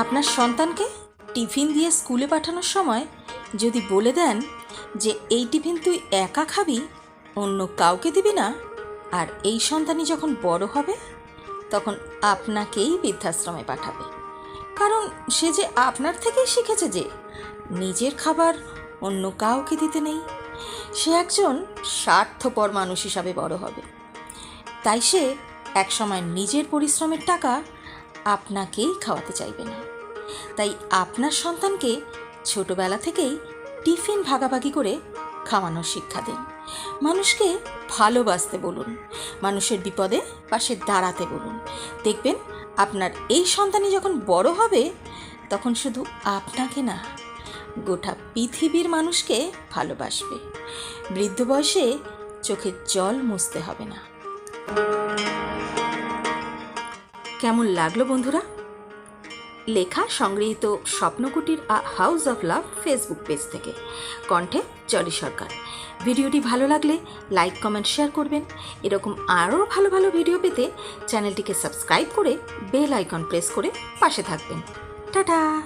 আপনার সন্তানকে টিফিন দিয়ে স্কুলে পাঠানোর সময় যদি বলে দেন যে এই টিফিন তুই একা খাবি, অন্য কাউকে দিবি না, আর এই সন্তানই যখন বড় হবে, তখন আপনাকেই বৃদ্ধাশ্রমে পাঠাবে। কারণ সে যে আপনার থেকেই শিখেছে যে নিজের খাবার অন্য কাউকে দিতে নেই, সে একজন স্বার্থপর মানুষ হিসাবে বড় হবে। তাই সে একসময় নিজের পরিশ্রমের টাকা আপনাকেই খাওয়াতে চাইবে না। তাই আপনার সন্তানকে ছোটবেলা থেকেই টিফিন ভাগাভাগি করে খাওয়ানোর শিক্ষা দিন। মানুষকে ভালোবাসতে বলুন, মানুষের বিপদে পাশে দাঁড়াতে বলুন। দেখবেন আপনার এই সন্তানই যখন বড় হবে, তখন শুধু আপনাকে না, গোটা পৃথিবীর মানুষকে ভালোবাসবে। বৃদ্ধ বয়সে চোখের জল মুছতে হবে না। কেমন লাগল বন্ধুরা? লেখা সংগৃহীত Swapnakutir a house of love Facebook page থেকে। কণ্ঠে জলি সরকার। ভিডিওটি ভালো লাগলে লাইক, কমেন্ট, শেয়ার করবেন। এরকম আরও ভালো ভালো ভিডিও পেতে চ্যানেলটিকে সাবস্ক্রাইব করে বেল আইকন প্রেস করে পাশে থাকবেন। টাটা!